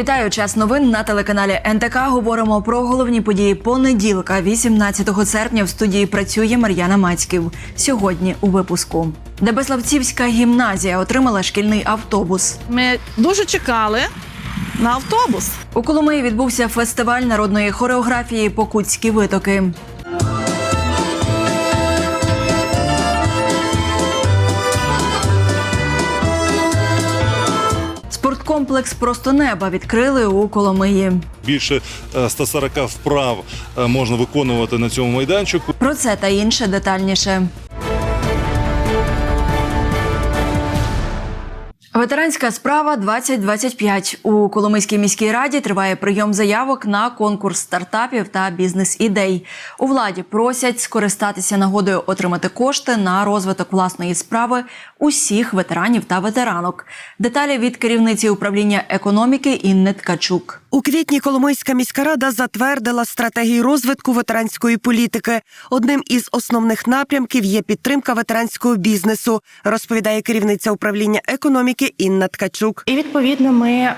Вітаю час новин на телеканалі НТК. Говоримо про головні події понеділка, 18 серпня. В студії працює Мар'яна Мацьків. Сьогодні у випуску Дебеславцівська гімназія отримала шкільний автобус. Ми дуже чекали на автобус. У Коломиї відбувся фестиваль народної хореографії Покутські витоки. Спорткомплекс Просто неба відкрили у Коломиї. Більше е, 140 вправ е, можна виконувати на цьому майданчику. Про це та інше детальніше. Ветеранська справа 2025. У Коломийській міській раді триває прийом заявок на конкурс стартапів та бізнес-ідей. У владі просять скористатися нагодою отримати кошти на розвиток власної справи усіх ветеранів та ветеранок. Деталі від керівниці управління економіки Інни Ткачук. У квітні Коломийська міська рада затвердила стратегію розвитку ветеранської політики. Одним із основних напрямків є підтримка ветеранського бізнесу, розповідає керівниця управління економіки Інна Ткачук. І відповідно ми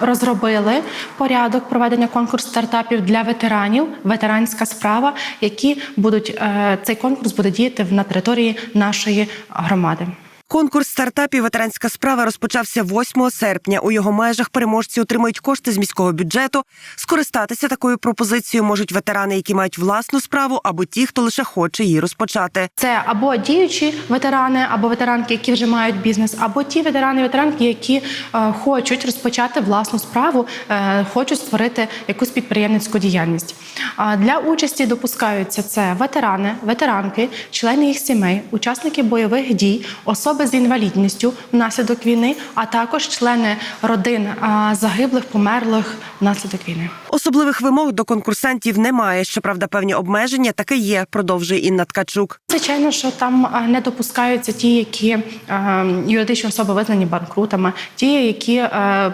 розробили порядок проведення конкурсу стартапів для ветеранів, ветеранська справа, які будуть е, цей конкурс буде діяти на території нашої громади. Конкурс стартапів ветеранська справа розпочався 8 серпня. У його межах переможці отримують кошти з міського бюджету. Скористатися такою пропозицією можуть ветерани, які мають власну справу, або ті, хто лише хоче її розпочати. Це або діючі ветерани, або ветеранки, які вже мають бізнес, або ті ветерани, ветеранки, які е, хочуть розпочати власну справу, е, хочуть створити якусь підприємницьку діяльність. А для участі допускаються це ветерани, ветеранки, члени їх сімей, учасники бойових дій, особи з інвалідністю внаслідок війни, а також члени родин загиблих, померлих внаслідок війни. Особливих вимог до конкурсантів немає. Щоправда, певні обмеження таки є, продовжує Інна Ткачук. Звичайно, що там не допускаються ті, які юридичні особи визнані банкрутами, ті, які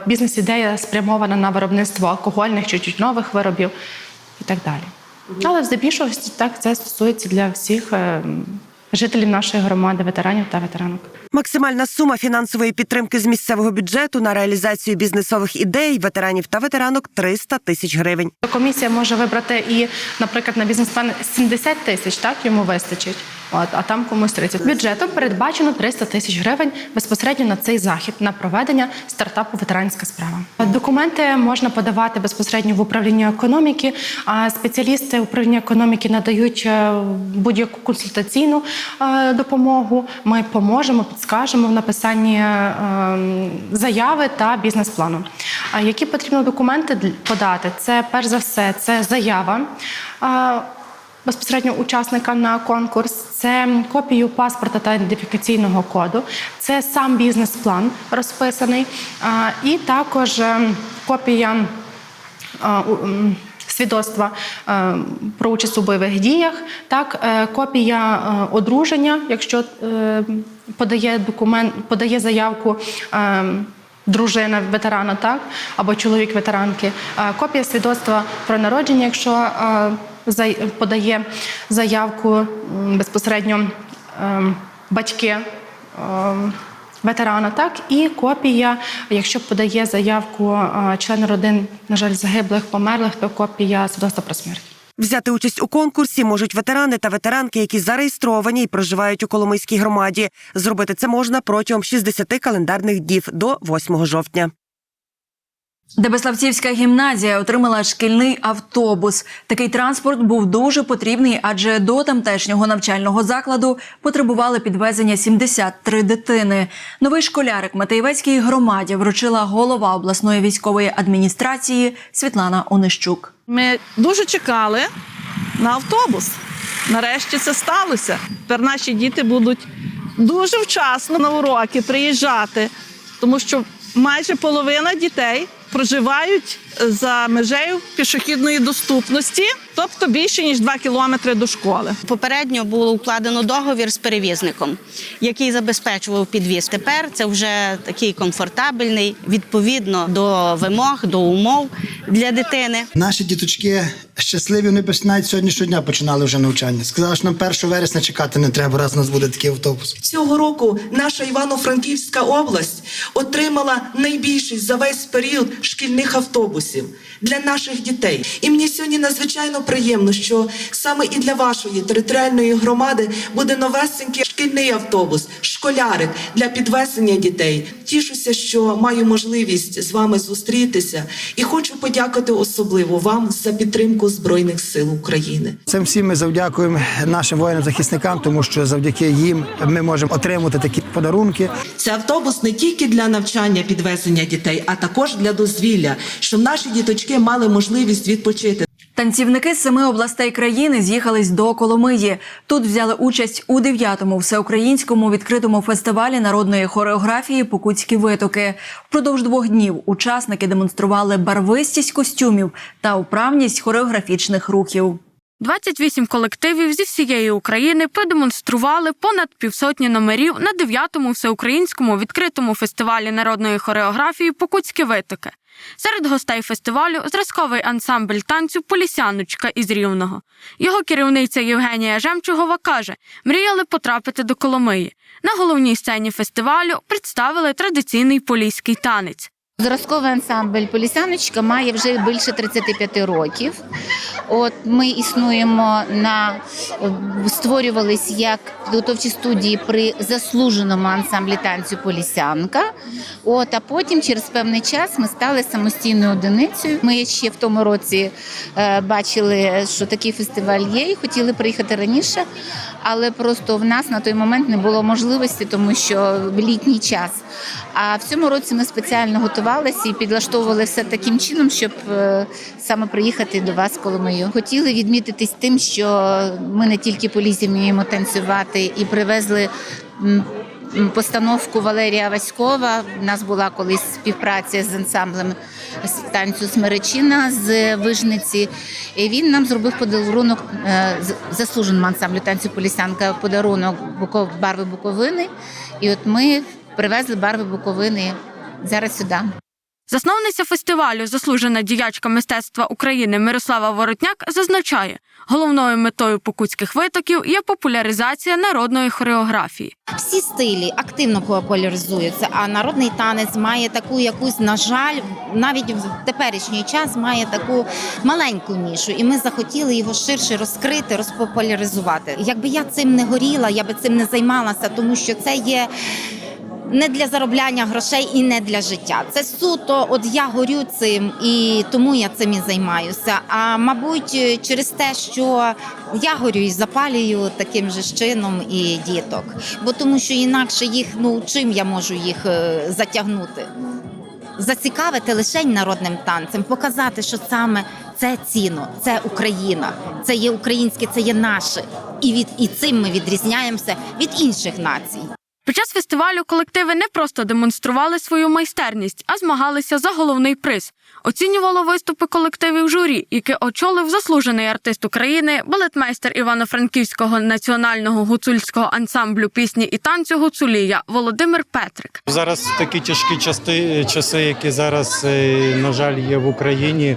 бізнес-ідея спрямована на виробництво алкогольних чи тютюнових виробів і так далі. Але здебільшого так це стосується для всіх е, жителів нашої громади, ветеранів та ветеранок. Максимальна сума фінансової підтримки з місцевого бюджету на реалізацію бізнесових ідей ветеранів та ветеранок 300 тисяч гривень. Комісія може вибрати і, наприклад, на бізнес-план 70 тисяч, так йому вистачить. От, а там комусь 30. Бюджетом передбачено 300 тисяч гривень безпосередньо на цей захід на проведення стартапу ветеранська справа. Документи можна подавати безпосередньо в управління економіки. А спеціалісти управління економіки надають е, будь-яку консультаційну е, допомогу. Ми поможемо, підскажемо в написанні е, заяви та бізнес-плану. А які потрібно документи подати? Це перш за все це заява. Е, Безпосередньо учасника на конкурс, це копію паспорта та ідентифікаційного коду, це сам бізнес-план розписаний, і також е, копія м, свідоцтва е, про участь у бойових діях, так, е, копія е, одруження, якщо е, подає документ, подає заявку. е, Дружина ветерана, так або чоловік ветеранки, Е, копія свідоцтва про народження, якщо е, подає заявку безпосередньо е, батьки е, ветерана, так і копія, якщо подає заявку е, член родин, на жаль, загиблих, померлих, то копія свідоцтва про смерть. Взяти участь у конкурсі можуть ветерани та ветеранки, які зареєстровані і проживають у Коломийській громаді. Зробити це можна протягом 60 календарних днів до 8 жовтня. Дебеславцівська гімназія отримала шкільний автобус. Такий транспорт був дуже потрібний, адже до тамтешнього навчального закладу потребували підвезення 73 дитини. Новий школярик Матеєвецькій громаді вручила голова обласної військової адміністрації Світлана Онищук. Ми дуже чекали на автобус. Нарешті це сталося. Тепер наші діти будуть дуже вчасно на уроки приїжджати, тому що майже половина дітей проживають за межею пішохідної доступності, тобто більше ніж 2 кілометри до школи. Попередньо було укладено договір з перевізником, який забезпечував підвіз. Тепер це вже такий комфортабельний, відповідно до вимог, до умов для дитини. Наші діточки щасливі, вони навіть сьогоднішнього дня починали вже навчання. Сказали, що нам 1 вересня чекати не треба, раз у нас буде такий автобус. Цього року наша Івано-Франківська область отримала найбільший за весь період шкільних автобусів possível. Для наших дітей. І мені сьогодні надзвичайно приємно, що саме і для вашої територіальної громади буде новесенький шкільний автобус, школярик для підвезення дітей. Тішуся, що маю можливість з вами зустрітися, і хочу подякувати особливо вам за підтримку Збройних сил України. Цим всім ми завдякуємо нашим воїнам-захисникам, тому що завдяки їм ми можемо отримати такі подарунки. Це автобус не тільки для навчання підвезення дітей, а також для дозвілля, щоб наші діточки мали можливість відпочити. Танцівники з семи областей країни з'їхались до Коломиї. Тут взяли участь у 9-му всеукраїнському відкритому фестивалі народної хореографії Покутські витоки. Впродовж двох днів учасники демонстрували барвистість костюмів та управність хореографічних рухів. 28 колективів зі всієї України продемонстрували понад півсотні номерів на 9-му всеукраїнському відкритому фестивалі народної хореографії Покутські витоки. Серед гостей фестивалю зразковий ансамбль танцю Полісяночка із Рівного. Його керівниця Євгенія Жемчугова каже: мріяли потрапити до Коломиї. На головній сцені фестивалю представили традиційний поліський танець. Зразковий ансамбль Полісяночка має вже більше 35 років. От ми існуємо на створювались як підготовчі студії при заслуженому ансамблі танцю Полісянка. От а потім, через певний час, ми стали самостійною одиницею. Ми ще в тому році е, бачили, що такий фестиваль є, і хотіли приїхати раніше, але просто в нас на той момент не було можливості, тому що літній час. А в цьому році ми спеціально готувалися і підлаштовували все таким чином, щоб е, саме приїхати до вас, Коломию. Хотіли відмітитись тим, що ми не тільки по вміємо танцювати і привезли. Постановку Валерія Васькова. У нас була колись співпраця з ансамблем танцю Смеречина з Вижниці. І він нам зробив подарунок е, заслуженому ансамблю танцю Полісянка подарунок барви Буковини. І от ми привезли барви Буковини зараз сюди. Засновниця фестивалю, заслужена діячка мистецтва України Мирослава Воротняк, зазначає, головною метою покутських витоків є популяризація народної хореографії. Всі стилі активно популяризуються, а народний танець має таку якусь, на жаль, навіть в теперішній час має таку маленьку нішу, і ми захотіли його ширше розкрити, розпопуляризувати. Якби я цим не горіла, я би цим не займалася, тому що це є. Не для заробляння грошей і не для життя. Це суто, от я горю цим, і тому я цим і займаюся. А мабуть, через те, що я горю і запалюю таким же чином і діток. Бо тому що інакше їх, ну чим я можу їх е, затягнути? Зацікавити лише народним танцем, показати, що саме це цінно, це Україна, це є українське, це є наше. І від і цим ми відрізняємося від інших націй. Під час фестивалю колективи не просто демонстрували свою майстерність, а змагалися за головний приз. Оцінювало виступи колективів журі, яке очолив заслужений артист України, балетмейстер Івано-Франківського національного гуцульського ансамблю пісні і танцю Гуцулія Володимир Петрик. Зараз такі тяжкі части, часи, які зараз, е, на жаль, є в Україні.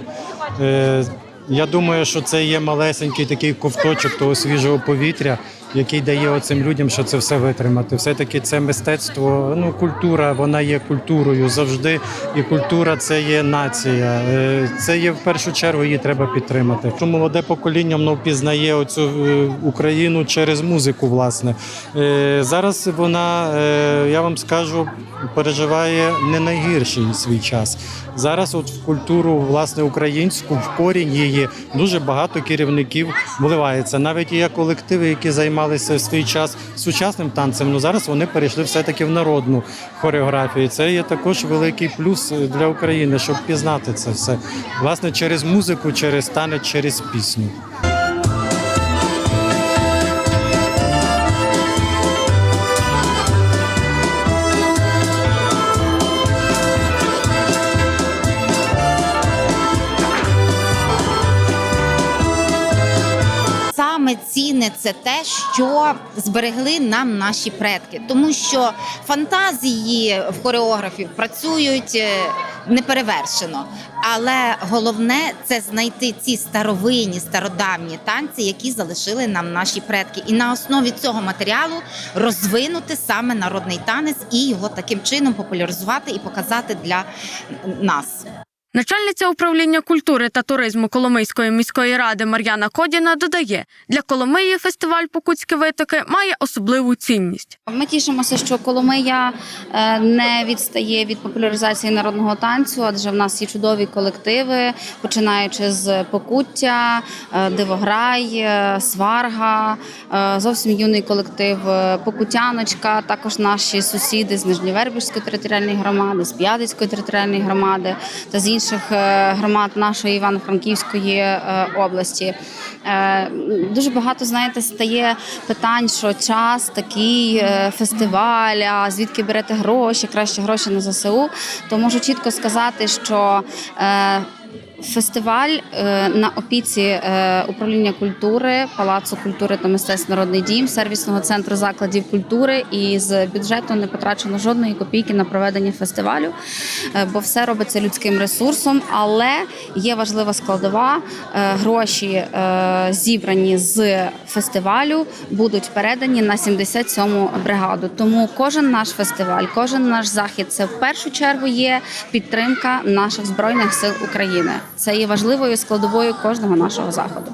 Е, Я думаю, що це є малесенький такий ковточок того свіжого повітря, який дає оцим людям, що це все витримати. Все-таки це мистецтво, ну культура, вона є культурою завжди. І культура це є нація. Е, Це є в першу чергу, її треба підтримати. Що молоде покоління воно впізнає оцю е, Україну через музику, власне. Е, Зараз вона, я вам скажу, переживає не найгірший свій час. Зараз, от в культуру власне українську, в корінь її дуже багато керівників вливається. Навіть є колективи, які займалися в свій час сучасним танцем. Ну зараз вони перейшли все-таки в народну хореографію. Це є також великий плюс для України, щоб пізнати це все. Власне, через музику, через танець, через пісню. України це те, що зберегли нам наші предки, тому що фантазії в хореографів працюють е, неперевершено. Але головне це знайти ці старовинні, стародавні танці, які залишили нам наші предки, і на основі цього матеріалу розвинути саме народний танець і його таким чином популяризувати і показати для нас. Начальниця управління культури та туризму Коломийської міської ради Мар'яна Кодіна додає, для Коломиї фестиваль Покутські витоки має особливу цінність. Ми тішимося, що Коломия е, не відстає від популяризації народного танцю, адже в нас є чудові колективи, починаючи з Покуття, е, Дивограй, е, Сварга, зовсім юний колектив Покутяночка, також наші сусіди з Нижньовербівської територіальної громади, з П'ядицької територіальної громади та з інших е, громад нашої Івано-Франківської е, області. Е, Дуже багато знаєте стає питань, що час такий фестиваль, а звідки берете гроші, краще гроші на ЗСУ. То можу чітко сказати, що Фестиваль е, на опіці е, управління культури, Палацу культури та мистецтв Народний дім, сервісного центру закладів культури, і з бюджету не потрачено жодної копійки на проведення фестивалю, е, бо все робиться людським ресурсом. Але є важлива складова. Гроші зібрані з фестивалю будуть передані на 77-му бригаду. Тому кожен наш фестиваль, кожен наш захід це в першу чергу є підтримка наших збройних сил України. Це є важливою складовою кожного нашого заходу.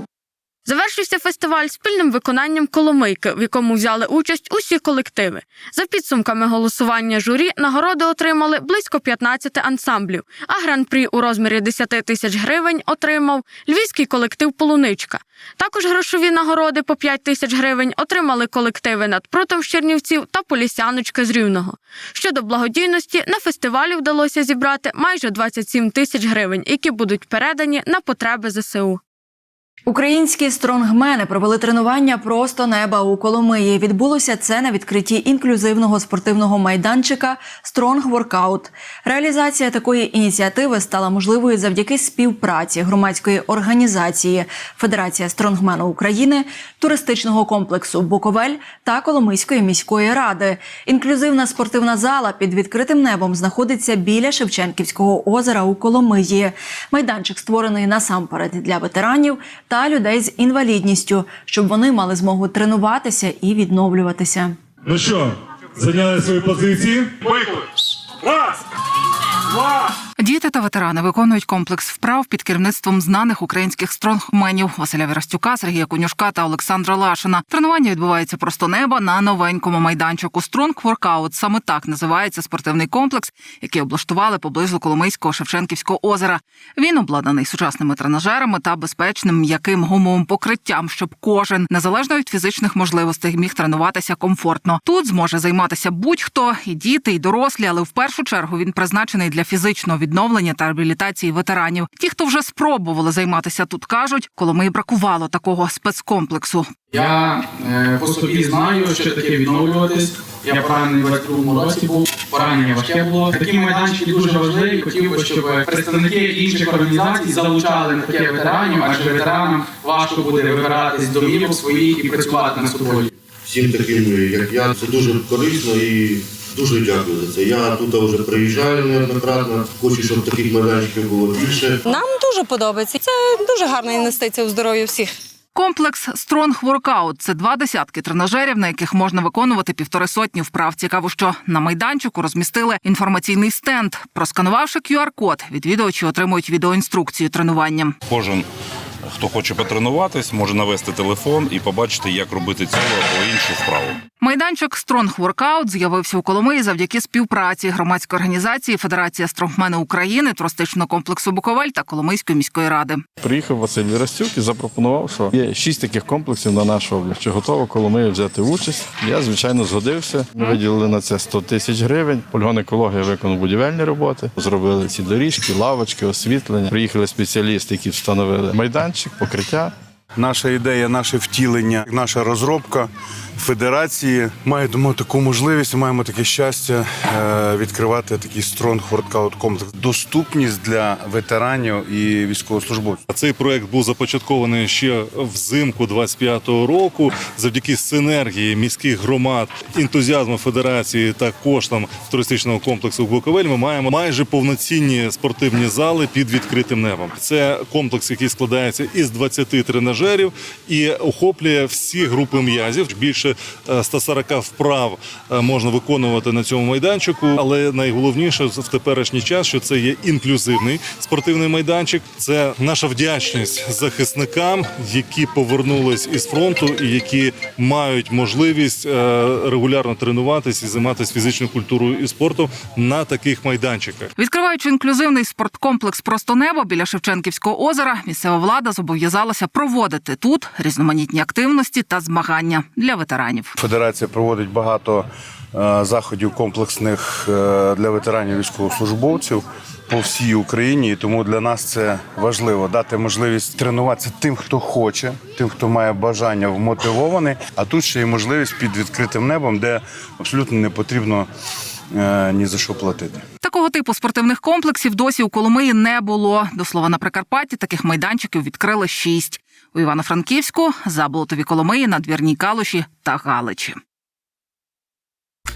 Завершився фестиваль спільним виконанням Коломийки, в якому взяли участь усі колективи. За підсумками голосування журі нагороди отримали близько 15 ансамблів, а гран-прі у розмірі 10 тисяч гривень отримав львівський колектив Полуничка. Також грошові нагороди по 5 тисяч гривень отримали колективи над прутом з Чернівців та Полісяночка з Рівного. Щодо благодійності, на фестивалі вдалося зібрати майже 27 тисяч гривень, які будуть передані на потреби ЗСУ. Українські стронгмени провели тренування просто неба у Коломиї. Відбулося це на відкритті інклюзивного спортивного майданчика Стронг Воркаут. Реалізація такої ініціативи стала можливою завдяки співпраці громадської організації Федерація стронгмену України, туристичного комплексу Буковель та Коломийської міської ради. Інклюзивна спортивна зала під відкритим небом знаходиться біля Шевченківського озера у Коломиї. Майданчик створений насамперед для ветеранів та людей з інвалідністю, щоб вони мали змогу тренуватися і відновлюватися. Ну що, зайняли свої позиції? Раз, два. Діти та ветерани виконують комплекс вправ під керівництвом знаних українських стронгменів Василя Вірастюка, Сергія Конюшка та Олександра Лашина. Тренування відбувається просто неба на новенькому майданчику Стронг Воркаут. Саме так називається спортивний комплекс, який облаштували поблизу Коломийського Шевченківського озера. Він обладнаний сучасними тренажерами та безпечним м'яким гумовим покриттям, щоб кожен незалежно від фізичних можливостей міг тренуватися комфортно. Тут зможе займатися будь-хто і діти, і дорослі, але в першу чергу він призначений для фізичного відновлення та реабілітації ветеранів. Ті, хто вже спробували займатися тут, кажуть, Коломиї бракувало такого спецкомплексу. Я е, по собі знаю, що таке відновлюватись. Я поранений в 22 році був, поранення важке було. Такі майданчики дуже важливі. Хотів би, щоб представники інших організацій залучали на таке ветеранів, адже ветеранам важко буде вибиратись з домівок своїх і працювати на собою. всім таким, як я, це дуже корисно і дуже дякую за це. Я тут вже приїжджаю неоднократно, хочу, щоб таких майданчиків було більше. Нам дуже подобається. Це дуже гарна інвестиція у здоров'я всіх. Комплекс Стронг Воркаут це два десятки тренажерів, на яких можна виконувати півтори сотні вправ. Цікаво, що на майданчику розмістили інформаційний стенд. Просканувавши QR-код, відвідувачі отримують відеоінструкцію тренуванням. Кожен, хто хоче потренуватись, може навести телефон і побачити, як робити цю або іншу вправу. Майданчик Стронг Воркаут з'явився у Коломиї завдяки співпраці громадської організації Федерація стронгмени України, туристичного комплексу Буковель та Коломийської міської ради. Приїхав Василь Вірастюк і запропонував, що є шість таких комплексів на нашу область. Чи готова Коломия взяти участь? Я, звичайно, згодився. Ми виділили на це 100 тисяч гривень. Полігон екологія виконав будівельні роботи, зробили ці доріжки, лавочки, освітлення. Приїхали спеціалісти, які встановили майданчик, покриття. Наша ідея, наше втілення, наша розробка федерації має тому таку можливість, маємо таке щастя е, відкривати такий Strong Workout комплекс. Доступність для ветеранів і військовослужбовців. Цей проект був започаткований ще взимку 25-го року. Завдяки синергії міських громад, ентузіазму федерації та коштам туристичного комплексу Буковель. Ми маємо майже повноцінні спортивні зали під відкритим небом. Це комплекс, який складається із 20 тренажерів і охоплює всі групи м'язів. Більше е, 140 вправ е, можна виконувати на цьому майданчику. Але найголовніше в теперішній час, що це є інклюзивний спортивний майданчик. Це наша вдячність захисникам, які повернулись із фронту і які мають можливість е, регулярно тренуватись і займатися фізичною культурою і спортом на таких майданчиках. Відкриваючи інклюзивний спорткомплекс Просто небо біля Шевченківського озера, місцева влада зобов'язалася проводити тут різноманітні активності та змагання для ветеранів. Федерація проводить багато е, заходів комплексних е, для ветеранів військовослужбовців по всій Україні. І тому для нас це важливо дати можливість тренуватися тим, хто хоче, тим, хто має бажання, вмотивований. А тут ще є можливість під відкритим небом, де абсолютно не потрібно е, ні за що платити. Такого типу спортивних комплексів досі у Коломиї не було. До слова, на Прикарпатті таких майданчиків відкрили шість. У Івано-Франківську, Заболотові Коломиї, Надвірній Калуші та Галичі.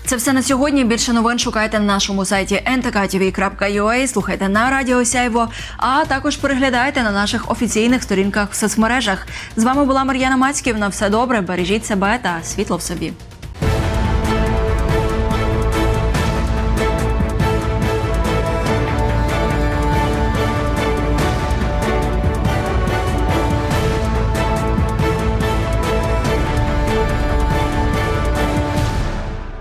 Це все на сьогодні. Більше новин шукайте на нашому сайті ntktv.ua, слухайте на Радіо Сяйво, а також переглядайте на наших офіційних сторінках в соцмережах. З вами була Мар'яна Мацьків. На все добре, бережіть себе та світло в собі.